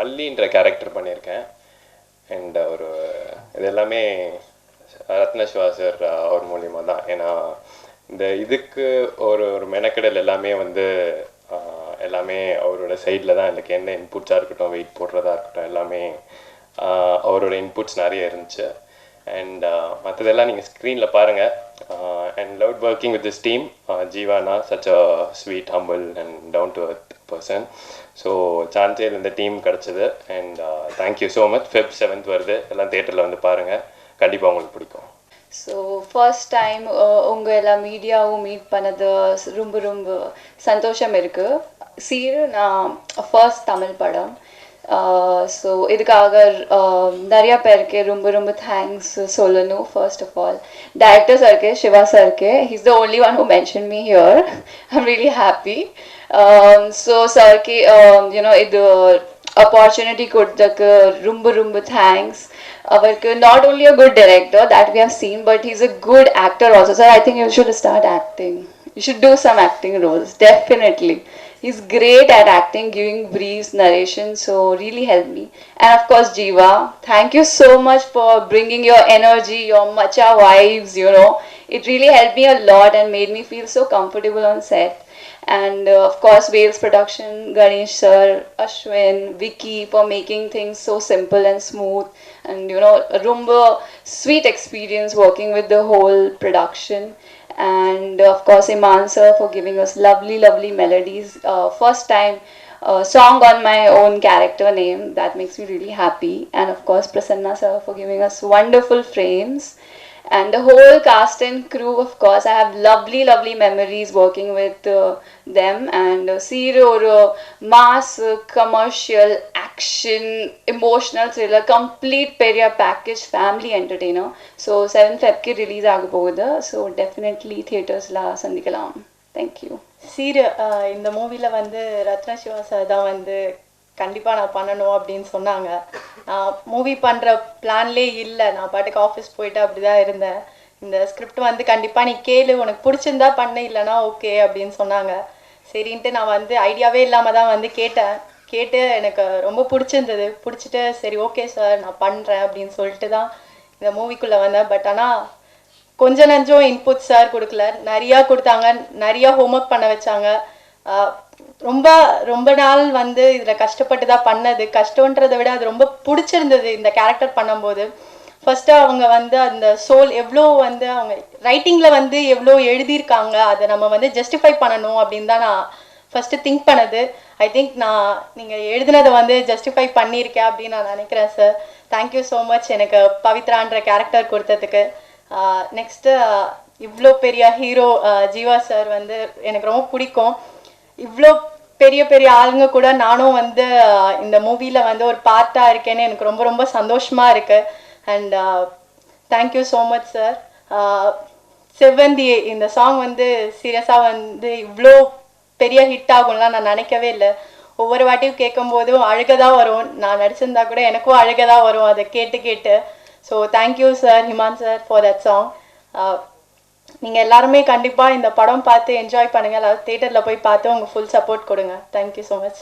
மல்லின்ற character பண்ணியிருக்கேன். And ஒரு இது எல்லாமே ரத்னஸ்வாசர் அவர் மூலியமாக தான். ஏன்னா இந்த இதுக்கு ஒரு ஒரு மெனக்கெடல் எல்லாமே வந்து எல்லாமே அவரோட சைடில் தான் எனக்கு என்ன இன்புட்ஸாக இருக்கட்டும் வெயிட் போடுறதா இருக்கட்டும் எல்லாமே அவரோட இன்புட்ஸ் நிறைய இருந்துச்சு. அண்ட் மற்றதெல்லாம் நீங்கள் ஸ்க்ரீனில் பாருங்கள் and love working with this team Jeevana such a sweet humble and down to earth person so சான்சேல் இந்த டீம் கிடச்சிது. And thank you so much Feb seventh வருது. எல்லாம் தேட்டரில் வந்து பாருங்கள் கண்டிப்பாக உங்களுக்கு பிடிக்கும். ஸோ ஃபர்ஸ்ட் டைம் உங்கள் எல்லா மீடியாவும் மீட் பண்ணது ரொம்ப ரொம்ப சந்தோஷம் இருக்குது சீரு நான் ஃபர்ஸ்ட் தமிழ் படம். ஸோ இதுக்காக uh, நிறையா பேருக்கு ரொம்ப ரொம்ப தேங்க்ஸ் சொல்லணும் first of all director சார்க்கு Siva சார்க்கு he's the only one who mention me here I'm really happy so சார்க்கு you know இது opportunity கொடுத்ததுக்கு ரொம்ப ரொம்ப தேங்க்ஸ் அவருக்கு not only a good director that we have seen but he's a good actor also sir i think you should start acting you should do some acting roles definitely he's great at acting giving briefs narration so really helped me. And of course jiva thank you so much for bringing your energy your macha vibes you know. It really helped me a lot and made me feel so comfortable on set. And uh, of course Wales production, Ganesh sir, Ashwin, Vicky for making things so simple and smooth, and you know rumba sweet experience working with the whole production, and of course Iman sir for giving us lovely, lovely melodies. Uh, first time uh, song on my own character name. That makes me really happy, and of course Prasanna sir for giving us wonderful frames. And the whole cast and crew of course i have lovely lovely memories working with uh, them. And uh, zero uh, mass uh, commercial action emotional thriller complete பெரிய package family entertainer. So 7th feb ki release ஆக போகுது. So definitely theaters la சந்திக்கலாம். Thank you. சீரு இந்த மூவியில் வந்து Ratna Siva sir தான் வந்து கண்டிப்பாக நான் பண்ணணும் அப்படின்னு சொன்னாங்க. நான் மூவி பண்ணுற பிளான்லேயே இல்லை. நான் பாட்டுக்கு ஆஃபீஸ் போயிட்டு அப்படி தான் இருந்தேன். இந்த ஸ்கிரிப்ட் வந்து கண்டிப்பாக நீ கேளு. உனக்கு பிடிச்சிருந்தா பண்ணு. இல்லைனா ஓகே அப்படின்னு சொன்னாங்க. சரின்ட்டு நான் வந்து ஐடியாவே இல்லாமல் தான் வந்து கேட்டேன். கேட்டு எனக்கு ரொம்ப பிடிச்சிருந்தது. பிடிச்சிட்டு சரி ஓகே சார் நான் பண்ணுறேன் அப்படின்னு சொல்லிட்டு தான் இந்த மூவிக்குள்ளே வந்தேன். பட் ஆனால் கொஞ்ச நஞ்சம் இன்புட் சார் கொடுக்கல. நிறையா கொடுத்தாங்க. நிறையா ஹோம்ஒர்க் பண்ண வச்சாங்க. ரொம்ப ரொம்ப நாள் வந்து இதில் கஷ்டப்பட்டு தான் பண்ணது. கஷ்டன்றதை விட அது ரொம்ப பிடிச்சிருந்தது இந்த கேரக்டர் பண்ணும்போது. ஃபர்ஸ்ட்டு அவங்க வந்து அந்த சோல் எவ்வளோ வந்து அவங்க ரைட்டிங்கில் வந்து எவ்வளோ எழுதியிருக்காங்க அதை நம்ம வந்து ஜஸ்டிஃபை பண்ணணும் அப்படின்னு தான் நான் ஃபஸ்ட்டு திங்க் பண்ணது. ஐ திங்க் நான் நீங்கள் எழுதினதை வந்து ஜஸ்டிஃபை பண்ணியிருக்கேன் அப்படின்னு நான் நினைக்கிறேன் சார் தேங்க்யூ ஸோ மச் எனக்கு பவித்ரான்ற கேரக்டர் கொடுத்ததுக்கு. நெக்ஸ்ட்டு இவ்வளோ பெரிய ஹீரோ ஜீவா சார் வந்து எனக்கு ரொம்ப பிடிக்கும். இவ்வளோ பெரிய பெரிய ஆளுங்க கூட நானும் வந்து இந்த மூவியில் வந்து ஒரு பார்ட்டாக இருக்கேன்னு எனக்கு ரொம்ப ரொம்ப சந்தோஷமாக இருக்குது and thank you so much sir Sevvanthi இந்த சாங் வந்து சீரியஸாக வந்து இவ்வளோ பெரிய ஹிட் ஆகும்லாம் நான் நினைக்கவே இல்லை. ஒவ்வொரு வாட்டியும் கேட்கும்போதும் அழுக தான் வரும். நான் நடிச்சிருந்தா கூட எனக்கும் அழுக தான் வரும். அதை கேட்டு கேட்டு. So thank you sir Imman sir for that song நீங்கள் எல்லாருமே கண்டிப்பாக இந்த படம் பார்த்து என்ஜாய் பண்ணுங்கள் அதாவது தேட்டரில் போய் பார்த்து உங்கள் ஃபுல் சப்போர்ட் கொடுங்க. Thank you so much